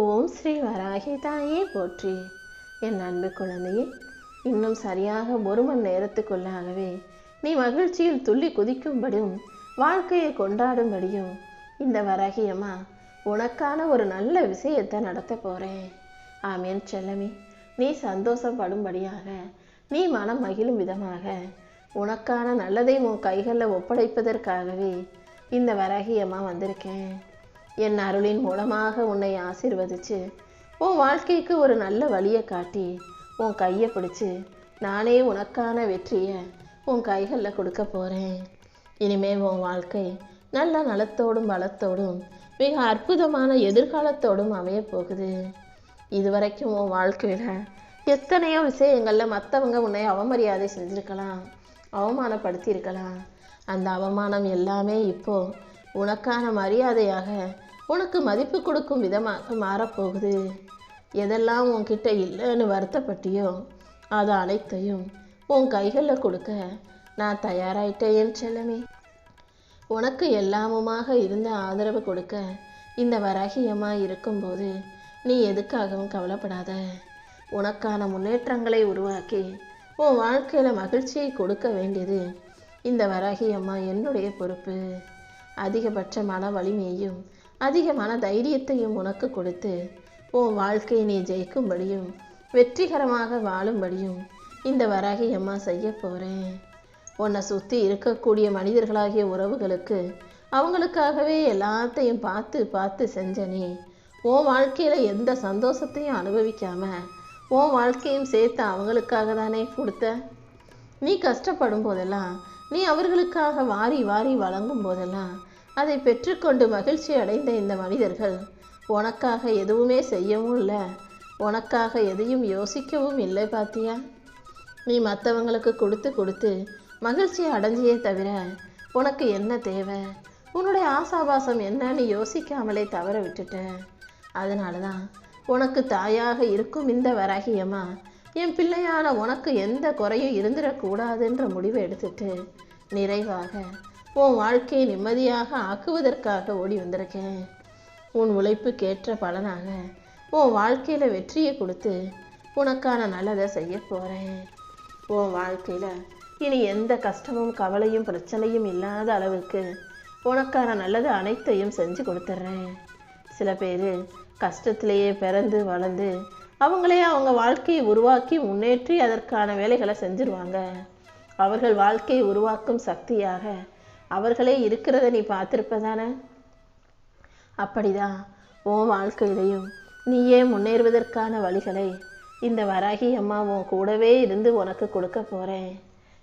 ஓம் ஸ்ரீ வராகி தாயே போற்றி. என் அன்பு குழந்தையே இன்னும் சரியாக ஒரு மணி நேரத்துக்குள்ளாகவே நீ மகிழ்ச்சியில் துள்ளி குதிக்கும்படியும் வாழ்க்கையை கொண்டாடும்படியும் இந்த வராகியம்மா உனக்கான ஒரு நல்ல விஷயத்தை நடத்த போகிறேன் ஆமேன் செல்லமி. நீ சந்தோஷப்படும்படியாக நீ மனம் மகிழும் விதமாக உனக்கான நல்லதை உன் கைகளில் ஒப்படைப்பதற்காகவே இந்த வராகியம்மா வந்திருக்கேன். என் அருளின் மூலமாக உன்னை ஆசிர்வதிச்சு உன் வாழ்க்கைக்கு ஒரு நல்ல வழியை காட்டி உன் கையை பிடிச்சு நானே உனக்கான வெற்றியை உன் கைகளில் கொடுக்க போகிறேன் இனிமே உன் வாழ்க்கை நல்ல நலத்தோடும் பலத்தோடும் மிக அற்புதமான எதிர்காலத்தோடும் அமைய போகுது. இதுவரைக்கும் உன் வாழ்க்கையில் எத்தனையோ விஷயங்களில் மற்றவங்க உன்னை அவமரியாதை செஞ்சுருக்கலாம் அவமானப்படுத்தியிருக்கலாம். அந்த அவமானம் எல்லாமே இப்போ உனக்கான மரியாதையாக உனக்கு மதிப்பு கொடுக்கும் விதமாக மாறப்போகுது. எதெல்லாம் உன்கிட்ட இல்லைன்னு வருத்தப்பட்டியோ அது அனைத்தையும் உன் கைகளில் கொடுக்க நான் தயாராயிட்டேன் என் செல்லமே. உனக்கு எல்லாமுமாக இருந்த ஆதரவு கொடுக்க இந்த வராகியமாக இருக்கும்போது நீ எதுக்காகவும் கவலைப்படாத. உனக்கான முன்னேற்றங்களை உருவாக்கி உன் வாழ்க்கையில் மகிழ்ச்சியை கொடுக்க வேண்டியது இந்த வராகியம்மா என்னுடைய பொறுப்பு. அதிகபட்ச மன வலிமையையும் அதிக மன தைரியத்தையும் உனக்கு கொடுத்து உன் வாழ்க்கையை நீ ஜெயிக்கும்படியும் வெற்றிகரமாக வாழும்படியும் இந்த வராகி அம்மா செய்ய போகிறேன் உன்னை சுற்றி இருக்கக்கூடிய மனிதர்களாகிய உறவுகளுக்கு அவங்களுக்காகவே எல்லாத்தையும் பார்த்து பார்த்து செஞ்ச நீ உன் வாழ்க்கையில் எந்த சந்தோஷத்தையும் அனுபவிக்காம உன் வாழ்க்கையும் சேர்த்து அவங்களுக்காக தானே கொடுத்த? நீ கஷ்டப்படும் போதெல்லாம் நீ அவர்களுக்காக வாரி வாரி வழங்கும் போதெல்லாம் அதை பெற்றுக்கொண்டு மகிழ்ச்சி அடைந்த இந்த மனிதர்கள் உனக்காக எதுவுமே செய்யவும் இல்லை. உனக்காக எதையும் யோசிக்கவும் இல்லை பாத்தியா? நீ மற்றவங்களுக்கு கொடுத்து கொடுத்து மகிழ்ச்சி அடைஞ்சியே தவிர உனக்கு என்ன தேவை? உன்னுடைய ஆசாபாசம் என்னன்னு யோசிக்காமலே தவற விட்டுட்ட. அதனால தான் உனக்கு தாயாக இருக்கும் இந்த வராகியம்மா என் பிள்ளையான உனக்கு எந்த குறையும் இருந்துடக்கூடாதுன்ற முடிவை எடுத்துட்டு நிறைவாக உன் வாழ்க்கையை நிம்மதியாக ஆக்குவதற்காக ஓடி வந்திருக்கேன். உன் உழைப்புக்கேற்ற பலனாக உன் வாழ்க்கையில் வெற்றியை கொடுத்து உனக்கான நல்லதை செய்ய போகிறேன் உன் வாழ்க்கையில் இனி எந்த கஷ்டமும் கவலையும் பிரச்சனையும் இல்லாத அளவுக்கு உனக்கான நல்லது அனைத்தையும் செஞ்சு கொடுத்துட்றேன் சில பேர் கஷ்டத்திலேயே பிறந்து வளர்ந்து அவங்களே அவங்க வாழ்க்கையை உருவாக்கி முன்னேற்றி அதற்கான வேலைகளை செஞ்சிருவாங்க. அவர்கள் வாழ்க்கையை உருவாக்கும் சக்தியாக அவர்களே இருக்கிறத நீ பார்த்துருப்பதானே? அப்படிதான் உன் வாழ்க்கையிலையும் நீயே முன்னேறுவதற்கான வழிகளை இந்த வராகி அம்மா உன் கூடவே இருந்து உனக்கு கொடுக்க போகிறேன்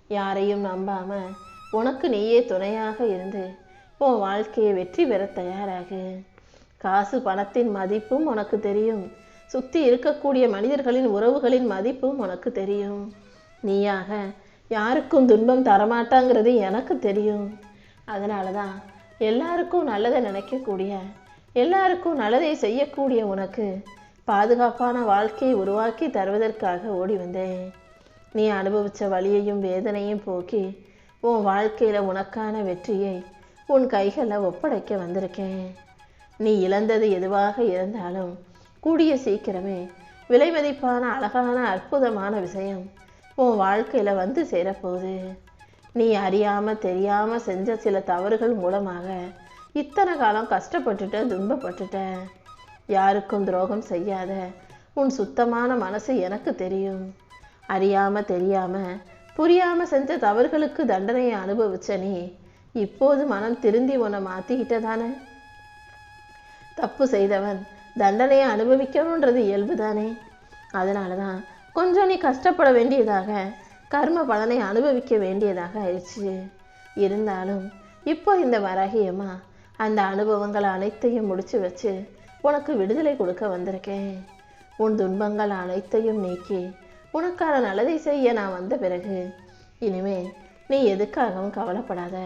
யாரையும் நம்பாம உனக்கு நீயே துணையாக இருந்து உன் வாழ்க்கையை வெற்றி பெற தயாராகு. காசு பணத்தின் மதிப்பும் உனக்கு தெரியும். சுற்றி இருக்கக்கூடிய மனிதர்களின் உறவுகளின் மதிப்பும் உனக்கு தெரியும். நீயாக யாருக்கும் துன்பம் தரமாட்டாங்கிறது எனக்கு தெரியும். அதனால தான் எல்லாருக்கும் நல்லதை நினைக்கக்கூடிய எல்லாருக்கும் நல்லதை செய்யக்கூடிய உனக்கு பாதுகாப்பான வாழ்க்கையை உருவாக்கி தருவதற்காக ஓடி வந்தேன். நீ அனுபவித்த வழியையும் வேதனையும் போக்கி உன் வாழ்க்கையில் உனக்கான வெற்றியை உன் கைகளில் ஒப்படைக்க வந்திருக்கேன். நீ இழந்தது எதுவாக இருந்தாலும் கூடிய சீக்கிரமே விலை மதிப்பான அழகான அற்புதமான விஷயம் உன் வாழ்க்கையில் வந்து சேரப்போகுது. நீ அறியாமல் தெரியாமல் செஞ்ச சில தவறுகள் மூலமாக இத்தனை காலம் கஷ்டப்பட்டுட்ட துன்பப்பட்டுட்ட யாருக்கும் துரோகம் செய்யாத உன் சுத்தமான மனசு எனக்கு தெரியும். அறியாமல் தெரியாமல் புரியாமல் செஞ்ச தவறுகளுக்கு தண்டனையை அனுபவிச்ச நீ இப்போது மனம் திருந்தி உன்னை மாற்றிக்கிட்டதானே தப்பு செய்தவன் தண்டனையை அனுபவிக்கணுன்றது இயல்பு தானே. அதனால தான் கொஞ்சம் நீ கஷ்டப்பட வேண்டியதாக கர்ம பலனை அனுபவிக்க வேண்டியதாக ஆயிடுச்சு. இருந்தாலும் இப்போ இந்த வராகியம்மா அந்த அனுபவங்கள் அனைத்தையும் முடிச்சு வச்சு உனக்கு விடுதலை கொடுக்க வந்திருக்கேன். உன் துன்பங்கள் அனைத்தையும் நீக்கி உனக்கான நல்லதை செய்ய நான் வந்த பிறகு இனிமே நீ எதுக்காகவும் கவலைப்படாத.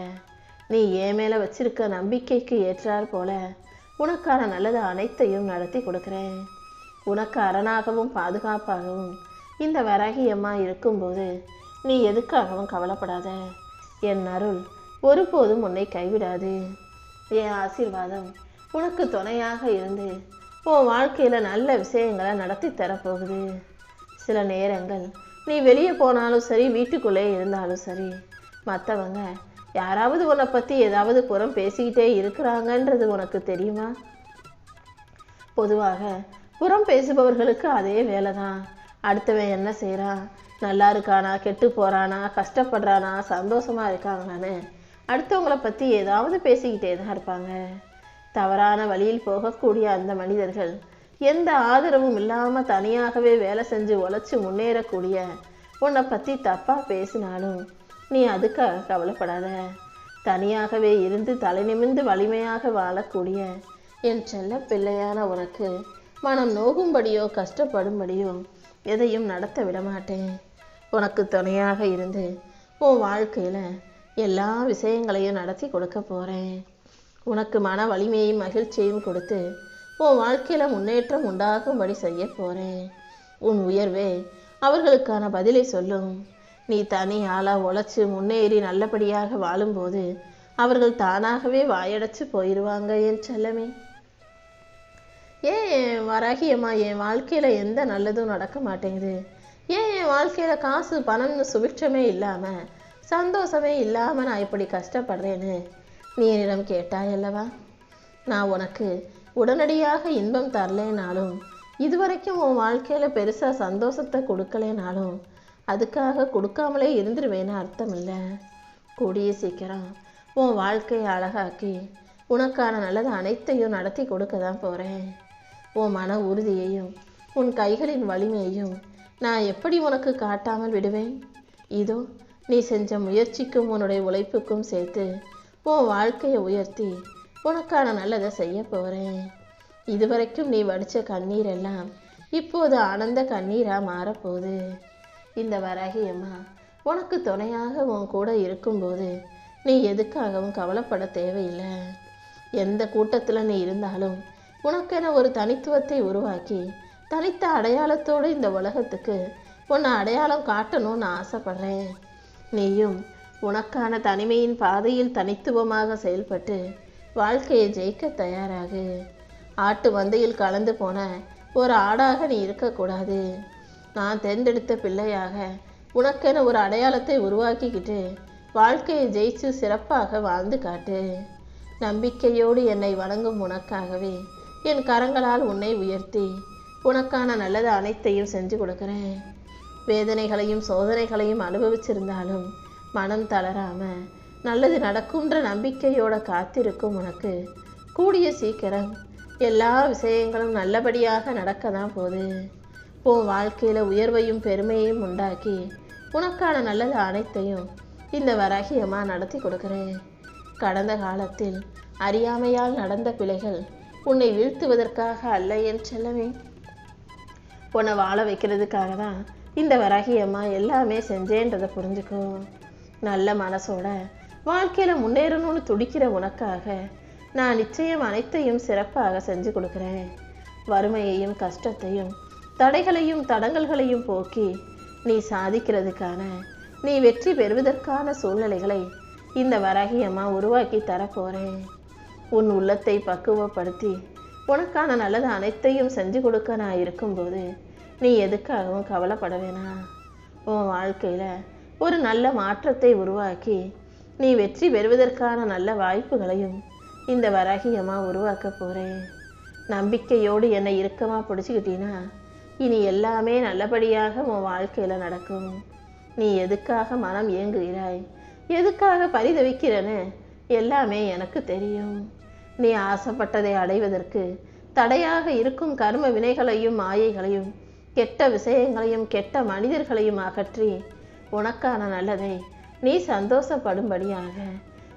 நீ ஏன் மேலே வச்சிருக்க நம்பிக்கைக்கு ஏற்றார் போல உனக்கான நல்லது அனைத்தையும் நடத்தி கொடுக்குறேன். உனக்கு அரணாகவும் பாதுகாப்பாகவும் இந்த வராகியம்மா இருக்கும்போது நீ எதுக்காகவும் கவலைப்படாத. என் அருள் ஒருபோதும் உன்னை கைவிடாது. என் ஆசீர்வாதம் உனக்கு துணையாக இருந்து உன் வாழ்க்கையில் நல்ல விஷயங்களை நடத்தி தரப்போகுது சில நேரங்கள் நீ வெளியே போனாலும் சரி வீட்டுக்குள்ளே இருந்தாலும் சரி மற்றவங்க யாராவது உன்னை பற்றி ஏதாவது புறம் பேசிக்கிட்டே இருக்கிறாங்கன்றது உனக்கு தெரியுமா? பொதுவாக புறம் பேசுபவர்களுக்கு அதே வேலை தான் அடுத்தவன் என்ன செய்கிறான் நல்லா இருக்கானா? கெட்டு போகிறானா கஷ்டப்படுறானா? சந்தோஷமாக இருக்காங்களான்னு அடுத்தவங்களை பற்றி ஏதாவது பேசிக்கிட்டே தான் இருப்பாங்க. தவறான வழியில் போகக்கூடிய அந்த மனிதர்கள் எந்த ஆதரவும் இல்லாமல் தனியாகவே வேலை செஞ்சு உழைச்சி முன்னேறக்கூடிய உன்னை பற்றி தப்பாக பேசினாலும் நீ அதுக்காக கவலைப்படாத. தனியாகவே இருந்து தலை நிமிர்ந்து வலிமையாக வாழக்கூடிய என் செல்ல பிள்ளையான உனக்கு மனம் நோகும்படியோ கஷ்டப்படும்படியோ எதையும் நடத்த விடமாட்டேன். உனக்கு துணையாக இருந்து உன் வாழ்க்கையில் எல்லா விஷயங்களையும் நடத்தி கொடுக்க போகிறேன் உனக்கு மன வலிமையும் மகிழ்ச்சியும் கொடுத்து உன் வாழ்க்கையில் முன்னேற்றம் உண்டாகும்படி செய்ய போகிறேன் உன் உயர்வே அவர்களுக்கான பதிலை சொல்லும். நீ தனி ஆளாக உழைச்சி முன்னேறி நல்லபடியாக வாழும்போது அவர்கள் தானாகவே வாயடைச்சு போயிடுவாங்க என் செல்லமே. ஏன் என் வராகியம்மா என் வாழ்க்கையில் எந்த நல்லதும் நடக்க மாட்டேங்குது? ஏன் என் வாழ்க்கையில் காசு பணம்னு சுபிட்சமே இல்லாமல் சந்தோஷமே இல்லாமல் நான் இப்படி கஷ்டப்படுறேன்னு நீ என்னிடம் கேட்டாய் அல்லவா? நான் உனக்கு உடனடியாக இன்பம் தரலேனாலும் இதுவரைக்கும் உன் வாழ்க்கையில் பெருசாக சந்தோஷத்தை கொடுக்கலேனாலும் அதுக்காக கொடுக்காமலே இருந்துருவேன்னு அர்த்தம் இல்லை. கூடிய சீக்கிரம் உன் வாழ்க்கையை அழகாக்கி உனக்கான நல்லது அனைத்தையும் நடத்தி கொடுக்க தான் போகிறேன் உன் மன உறுதியையும் உன் கைகளின் வலிமையையும் நான் எப்படி உனக்கு காட்டாமல் விடுவேன்? இதோ நீ செஞ்ச முயற்சிக்கும் உன்னுடைய உழைப்புக்கும் சேர்த்து உன் வாழ்க்கையை உயர்த்தி உனக்கான நல்லதை செய்ய போகிறேன் இதுவரைக்கும் நீ வடித்த கண்ணீர் எல்லாம் இப்போது ஆனந்த கண்ணீராக மாறப்போகுது. இந்த வராகியம்மா உனக்கு துணையாக உன் கூட இருக்கும்போது நீ எதுக்காகவும் கவலைப்பட தேவையில்லை. எந்த கூட்டத்தில் நீ இருந்தாலும் உனக்கென ஒரு தனித்துவத்தை உருவாக்கி தனித்த அடையாளத்தோடு இந்த உலகத்துக்கு உன்னை அடையாளம் காட்டணும்னு ஆசைப்படுறேன். நீயும் உனக்கான தனிமையின் பாதையில் தனித்துவமாக செயல்பட்டு வாழ்க்கையை ஜெயிக்க தயாராகு. ஆட்டு மந்தையில் கலந்து போன ஒரு ஆடாக நீ இருக்கக்கூடாது. நான் தேர்ந்தெடுத்த பிள்ளையாக உனக்கென ஒரு அடையாளத்தை உருவாக்கிக்கிட்டு வாழ்க்கையை ஜெயிச்சு சிறப்பாக வாழ்ந்து காட்டு. நம்பிக்கையோடு என்னை வணங்கும் உனக்காகவே என் கரங்களால் உன்னை உயர்த்தி உனக்கான நல்லது அனைத்தையும் செஞ்சு கொடுக்குறேன். வேதனைகளையும் சோதனைகளையும் அனுபவிச்சிருந்தாலும் மனம் தளராம நல்லது நடக்கும்ன்ற நம்பிக்கையோட காத்திருக்கும் உனக்கு. கூடிய சீக்கிரம் எல்லா விஷயங்களும் நல்லபடியாக நடக்க தான் போகுது. உன் வாழ்க்கையில் உயர்வையும் பெருமையையும் உண்டாக்கி உனக்கான நல்லது அனைத்தையும் இந்த வராகியமாக நடத்தி கொடுக்குறேன். கடந்த காலத்தில் அறியாமையால் நடந்த பிழைகள் உன்னை வீழ்த்துவதற்காக அல்ல என் செல்லவே உன்னை வாழ வைக்கிறதுக்காக தான் இந்த வராகியம்மா எல்லாமே செஞ்சேன்றதை புரிஞ்சுக்கோ. நல்ல மனசோட வாழ்க்கையில் முன்னேறணும்னு துடிக்கிற உனக்காக நான் நிச்சயம் அனைத்தையும் சிறப்பாக செஞ்சு கொடுக்குறேன். வறுமையையும் கஷ்டத்தையும் தடைகளையும் தடங்கல்களையும் போக்கி நீ சாதிக்கிறதுக்கான நீ வெற்றி பெறுவதற்கான சூழ்நிலைகளை இந்த வராகியம்மா உருவாக்கி தரப்போகிறேன் உன் உள்ளத்தை பக்குவப்படுத்தி உனக்கான நல்லது அனைத்தையும் செஞ்சு கொடுக்க நான் இருக்கும்போது நீ எதுக்காகவும் கவலைப்பட வேணாம். உன் வாழ்க்கையில் ஒரு நல்ல மாற்றத்தை உருவாக்கி நீ வெற்றி பெறுவதற்கான நல்ல வாய்ப்புகளையும் இந்த வராகியமாக உருவாக்க போகிறேன் நம்பிக்கையோடு என்னை இறுக்கமாக பிடிச்சிக்கிட்டீன்னா இனி எல்லாமே நல்லபடியாக உன் வாழ்க்கையில் நடக்கும். நீ எதுக்காக மனம் ஏங்குகிறாய்? எதுக்காக பரிதவிக்கிறன்னு எல்லாமே எனக்கு தெரியும். நீ ஆசைப்பட்டதை அடைவதற்கு தடையாக இருக்கும் கர்ம வினைகளையும் மாயைகளையும் கெட்ட விஷயங்களையும் கெட்ட மனிதர்களையும் அகற்றி உனக்கான நல்லதை நீ சந்தோஷப்படும்படியாக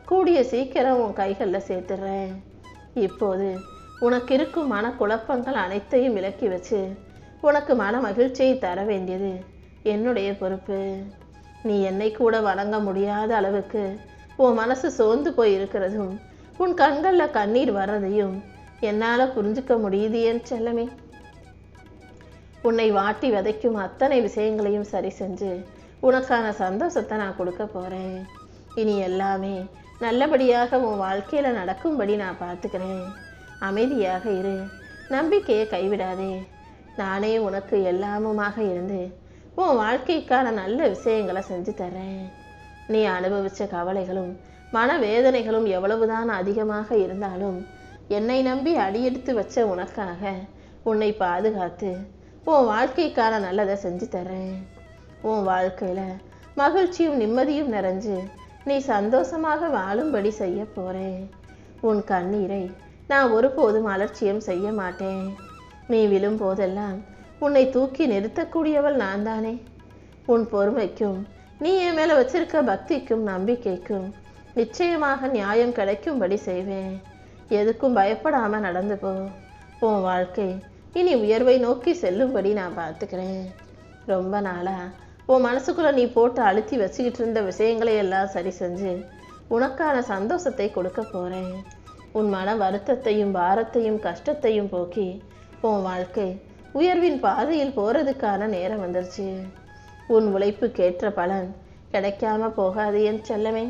கூடிய சீக்கிரம் உன் கைகளில் சேர்த்துடுறேன் இப்போது உனக்கு இருக்கும் மனக்குழப்பங்கள் அனைத்தையும் விலக்கி வச்சு உனக்கு மன மகிழ்ச்சியை தர வேண்டியது என்னுடைய பொறுப்பு. நீ என்னை கூட வணங்க முடியாத அளவுக்கு உன் மனசு சோர்ந்து போய் இருக்கிறதும் உன் கண்களில் கண்ணீர் வர்றதையும் என்னால் புரிஞ்சுக்க முடியுது என் செல்லமே. உன்னை வாட்டி விதைக்கும் அத்தனை விஷயங்களையும் சரி செஞ்சு உனக்கான சந்தோஷத்தை நான் கொடுக்க போகிறேன் இனி எல்லாமே நல்லபடியாக உன் வாழ்க்கையில் நடக்கும்படி நான் பார்த்துக்கிறேன். அமைதியாக இரு. நம்பிக்கையை கைவிடாதே. நானே உனக்கு எல்லாமுமாக இருந்து உன் வாழ்க்கைக்கான நல்ல விஷயங்களை செஞ்சு தர்றேன். நீ அனுபவிச்ச கவலைகளும் மனவேதனைகளும் எவ்வளவுதான் அதிகமாக இருந்தாலும் என்னை நம்பி அடியெடுத்து வச்ச உனக்காக உன்னை பாதுகாத்து உன் வாழ்க்கைக்கான நல்லதை செஞ்சு தர்றேன் உன் வாழ்க்கையில் மகிழ்ச்சியும் நிம்மதியும் நிறைஞ்சு நீ சந்தோஷமாக வாழும்படி செய்ய போகிறேன் உன் கண்ணீரை நான் ஒருபோதும் அலட்சியம் செய்ய மாட்டேன். நீ விழும் போதெல்லாம் உன்னை தூக்கி நிறுத்தக்கூடியவள் நான் தானே உன் பொறுமைக்கும் நீ என் மேலே வச்சிருக்க பக்திக்கும் நம்பிக்கைக்கும் நிச்சயமாக நியாயம் கிடைக்கும்படி செய்வேன். எதுக்கும் பயப்படாமல் நடந்து போ. உன் வாழ்க்கை இனி உயர்வை நோக்கி செல்லும்படி நான் பார்த்துக்கிறேன். ரொம்ப நாளா உன் மனசுக்குள்ள நீ போட்டு அழுத்தி வச்சுக்கிட்டு இருந்த விஷயங்களை எல்லாம் சரி செஞ்சு உனக்கான சந்தோஷத்தை கொடுக்க போகிறேன் உன் மன வருத்தத்தையும் பாரத்தையும் கஷ்டத்தையும் போக்கி உன் வாழ்க்கை உயர்வின் பாதையில் போகிறதுக்கான நேரம் வந்துருச்சு. உன் உழைப்புக்கேற்ற பலன் கிடைக்காம போகாது என் செல்லமே.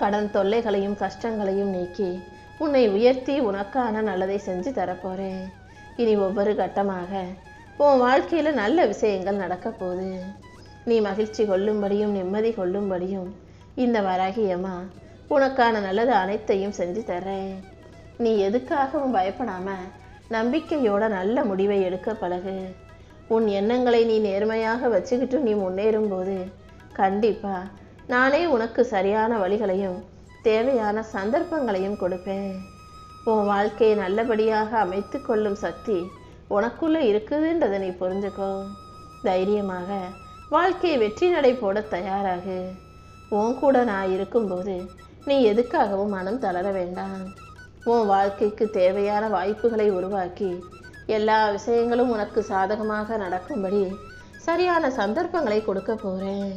கடன் தொல்லைகளையும் கஷ்டங்களையும் நீக்கி உன்னை உயர்த்தி உனக்கான நல்லதை செஞ்சு தரப்போறேன் இனி ஒவ்வொரு கட்டமாக உன் வாழ்க்கையில் நல்ல விஷயங்கள் நடக்க போகுது. நீ மகிழ்ச்சி கொள்ளும்படியும் நிம்மதி கொள்ளும்படியும் இந்த வராகியம்மா உனக்கான நல்லது அனைத்தையும் செஞ்சு தர்றேன் நீ எதுக்காகவும் பயப்படாமல் நம்பிக்கையோட நல்ல முடிவை எடுக்க பழகு. உன் எண்ணங்களை நீ நேர்மையாக வச்சுக்கிட்டு நீ முன்னேறும் போது நானே உனக்கு சரியான வழிகளையும் தேவையான சந்தர்ப்பங்களையும் கொடுப்பேன். உன் வாழ்க்கையை நல்லபடியாக அமைத்து கொள்ளும் சக்தி உனக்குள்ளே இருக்குதுன்றதை நீ புரிஞ்சுக்கோ. தைரியமாக வாழ்க்கையை வெற்றி நடை போட தயாராகு. உன் கூட நான் இருக்கும்போது நீ எதுக்காகவும் மனம் தளர வேண்டாம். உன் வாழ்க்கைக்கு தேவையான வாய்ப்புகளை உருவாக்கி எல்லா விஷயங்களும் உனக்கு சாதகமாக நடக்கும்படி சரியான சந்தர்ப்பங்களை கொடுக்க போகிறேன்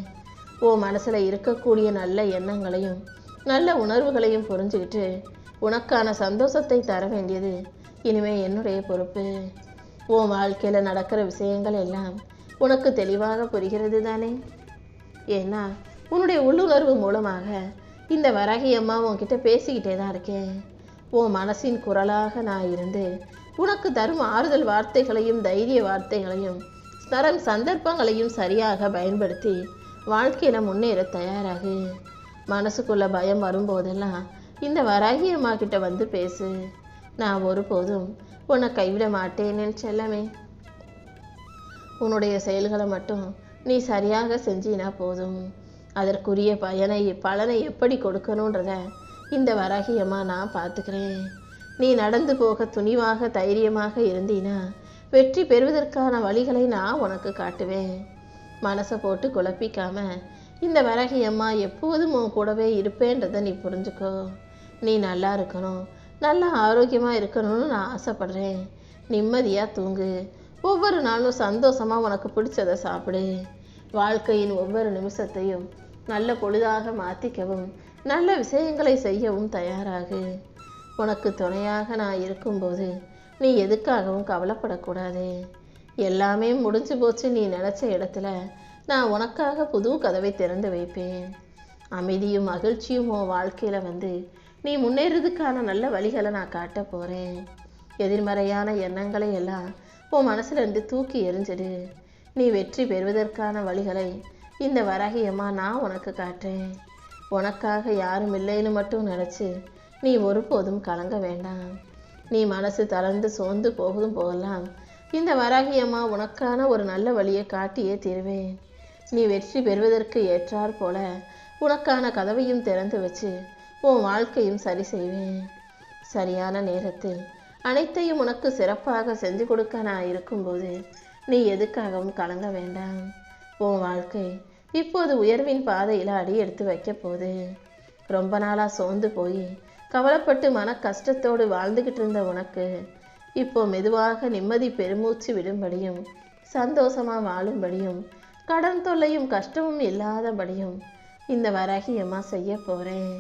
உன் மனசில் இருக்கக்கூடிய நல்ல எண்ணங்களையும் நல்ல உணர்வுகளையும் புரிஞ்சுக்கிட்டு உனக்கான சந்தோஷத்தை தர வேண்டியது இனிமே என்னுடைய பொறுப்பு. உன் வாழ்க்கையில் நடக்கிற விஷயங்கள் எல்லாம் உனக்கு தெளிவாக புரிகிறது தானே? ஏன்னா உன்னுடைய உள்ளுணர்வு மூலமாக இந்த வராகி அம்மா உன்கிட்ட பேசிக்கிட்டே தான் இருக்கேன். உன் மனசின் குரலாக நான் இருந்து உனக்கு தரும் ஆறுதல் வார்த்தைகளையும் தைரிய வார்த்தைகளையும் தரும் சந்தர்ப்பங்களையும் சரியாக பயன்படுத்தி வாழ்க்கையில் முன்னேற தயாராகு. மனசுக்குள்ள பயம் வரும்போதெல்லாம் இந்த வராகி அம்மா கிட்ட வந்து பேசு. நான் ஒருபோதும் உன்னை கைவிட மாட்டேன்னு செல்லமே. உன்னுடைய செயல்களை மட்டும் நீ சரியாக செஞ்சினா போதும். அதற்குரிய பயனை பலனை எப்படி கொடுக்கணுன்றத இந்த வராகியமாக நான் பார்த்துக்கிறேன். நீ நடந்து போக துணிவாக தைரியமாக இருந்தீனா வெற்றி பெறுவதற்கான வழிகளை நான் உனக்கு காட்டுவேன். மனசை போட்டு குழப்பிக்காம இந்த வராகியம்மா எப்போதும் உன் கூடவே இருப்பேன்றதை நீ புரிஞ்சுக்கோ. நீ நல்லா இருக்கணும். நல்லா ஆரோக்கியமாக இருக்கணும்னு நான் ஆசைப்படுறேன். நிம்மதியாக தூங்கு. ஒவ்வொரு நாளும் சந்தோஷமாக உனக்கு பிடிச்சதை சாப்பிடு. வாழ்க்கையின் ஒவ்வொரு நிமிஷத்தையும் நல்ல பொழுதாக மாற்றிக்கவும் நல்ல விஷயங்களை செய்யவும் தயாராகு. உனக்கு துணையாக நான் இருக்கும்போது நீ எதுக்காகவும் கவலைப்படக்கூடாது. எல்லாமே முடிஞ்சு போச்சு நீ நினச்ச இடத்துல. நான் உனக்காக புது கதவை திறந்து வைப்பேன். அமைதியும் மகிழ்ச்சியும் உன் வாழ்க்கையில் வந்து நீ முன்னேறதுக்கான நல்ல வழிகளை நான் காட்ட போகிறேன் எதிர்மறையான எண்ணங்களை எல்லாம் உன் மனசுலேருந்து தூக்கி எரிஞ்சிடு நீ வெற்றி பெறுவதற்கான வழிகளை இந்த வராகியம்மா நான் உனக்கு காட்டுறேன். உனக்காக யாரும் இல்லைன்னு மட்டும் நினச்சி நீ ஒருபோதும் கலங்க வேண்டாம். நீ மனசு தளர்ந்து சோர்ந்து போகுதும் போகலாம் இந்த வராகியம்மா உனக்கான ஒரு நல்ல வழியை காட்டியே தீருவேன். நீ வெற்றி பெறுவதற்கு ஏற்றாற் போல உனக்கான கதவையும் திறந்து வச்சு உன் வாழ்க்கையும் சரி செய்வேன். சரியான நேரத்தில் அனைத்தையும் உனக்கு சிறப்பாக செஞ்சு கொடுக்க நான் இருக்கும்போது நீ எதுக்காகவும் கலங்க வேண்டாம். உன் வாழ்க்கை இப்போது உயர்வின் பாதையில் அடி எடுத்து வைக்க போகுது. ரொம்ப நாளாக சோர்ந்து போய் கவலைப்பட்டு மன கஷ்டத்தோடு வாழ்ந்துக்கிட்டு இருந்த உனக்கு இப்போ மெதுவாக நிம்மதி பெருமூச்சு விடும்படியும் சந்தோஷமா வாழும்படியும் கடன் தொல்லையும் கஷ்டமும் இல்லாதபடியும் இந்த வராகியம்மா செய்ய போகிறேன்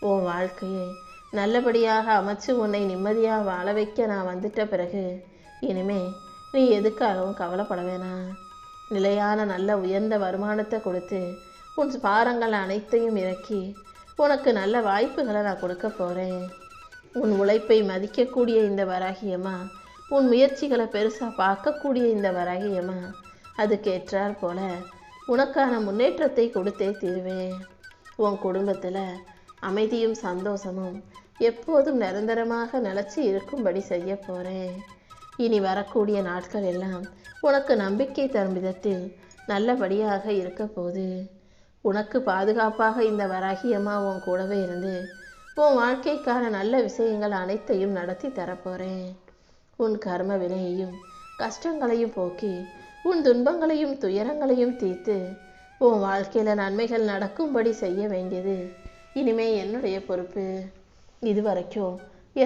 உன் வாழ்க்கையை நல்லபடியாக அமைச்சு உன்னை நிம்மதியாக வாழ வைக்க நான் வந்துட்ட பிறகு இனிமே நீ எதுக்காகவும் கவலைப்பட வேணாம் நிலையான நல்ல உயர்ந்த வருமானத்தை கொடுத்து உன் பாரங்கள் அனைத்தையும் இறக்கி உனக்கு நல்ல வாய்ப்புகளை நான் கொடுக்க போகிறேன் உன் உழைப்பை மதிக்கக்கூடிய இந்த வராகியம்மா உன் முயற்சிகளை பெருசாக பார்க்கக்கூடிய இந்த வராகியம்மா அதுக்கு ஏற்றாற் போல உனக்கான முன்னேற்றத்தை கொடுத்தே தீருவேன் உன் குடும்பத்தில் அமைதியும் சந்தோஷமும் எப்போதும் நிரந்தரமாக நிலச்சி இருக்கும்படி செய்ய போகிறேன் இனி வரக்கூடிய நாட்கள் எல்லாம் உனக்கு நம்பிக்கை தரும் விதத்தில் நல்லபடியாக இருக்க போகுது. உனக்கு பாதுகாப்பாக இந்த வராகியம்மா உன் கூடவே இருந்து உன் வாழ்க்கைக்கான நல்ல விஷயங்கள் அனைத்தையும் நடத்தி தரப்போகிறேன் உன் கர்ம வினையையும் கஷ்டங்களையும் போக்கி உன் துன்பங்களையும் துயரங்களையும் தீர்த்து உன் வாழ்க்கையில் நன்மைகள் நடக்கும்படி செய்ய வேண்டியது இனிமே என்னுடைய பொறுப்பு. இதுவரைக்கும்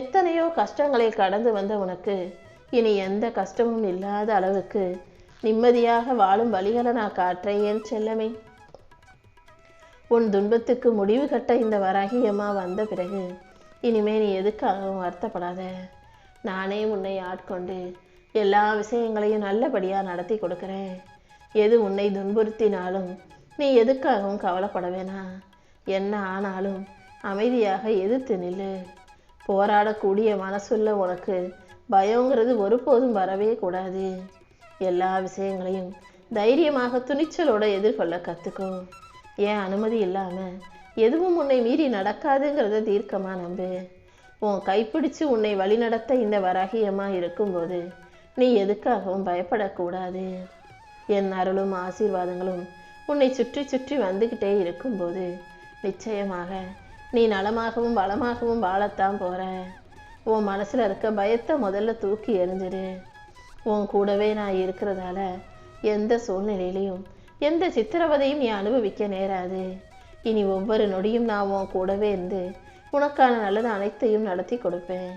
எத்தனையோ கஷ்டங்களை கடந்து வந்த உனக்கு இனி எந்த கஷ்டமும் இல்லாத அளவுக்கு நிம்மதியாக வாழும் வழிகளை நான் காட்டுறேன் செல்லமே. உன் துன்பத்துக்கு முடிவு கட்ட இந்த வராகியம்மா வந்த பிறகு இனிமே நீ எதுக்காகவும் வருத்தப்படாத. நானே உன்னை ஆட்கொண்டு எல்லா விஷயங்களையும் நல்லபடியாக நடத்தி கொடுக்குறேன். எது உன்னை துன்புறுத்தினாலும் நீ எதுக்காகவும் கவலைப்பட வேணாம் என்ன ஆனாலும் அமைதியாக எதிர்த்து நில்லு. போராடக்கூடிய மனசுள்ள உனக்கு பயங்கிறது ஒருபோதும் வரவே கூடாது. எல்லா விஷயங்களையும் தைரியமாக துணிச்சலோட எதிர்கொள்ள கற்றுக்கும் ஏன் அனுமதி இல்லாமல் எதுவும் உன்னை மீறி நடக்காதுங்கிறத தீர்க்கமாக நம்பு. உன் கைப்பிடிச்சு உன்னை வழிநடத்த இந்த வராகியமாக இருக்கும்போது நீ எதுக்காகவும் பயப்படக்கூடாது. என் அருளும் ஆசீர்வாதங்களும் உன்னை சுற்றி சுற்றி வந்துக்கிட்டே இருக்கும்போது நிச்சயமாக நீ நலமாகவும் வளமாகவும் வாழத்தான் போகிற உன் மனசில் இருக்க பயத்தை முதல்ல தூக்கி எறிஞ்சிடு உன் கூடவே நான் இருக்கிறதால எந்த சூழ்நிலையிலையும் எந்த சித்திரவதையும் நீ அனுபவிக்க நேராது. இனி ஒவ்வொரு நொடியும் நான் உன் கூடவே இருந்து உனக்கான நல்லது அனைத்தையும் நடத்தி கொடுப்பேன்.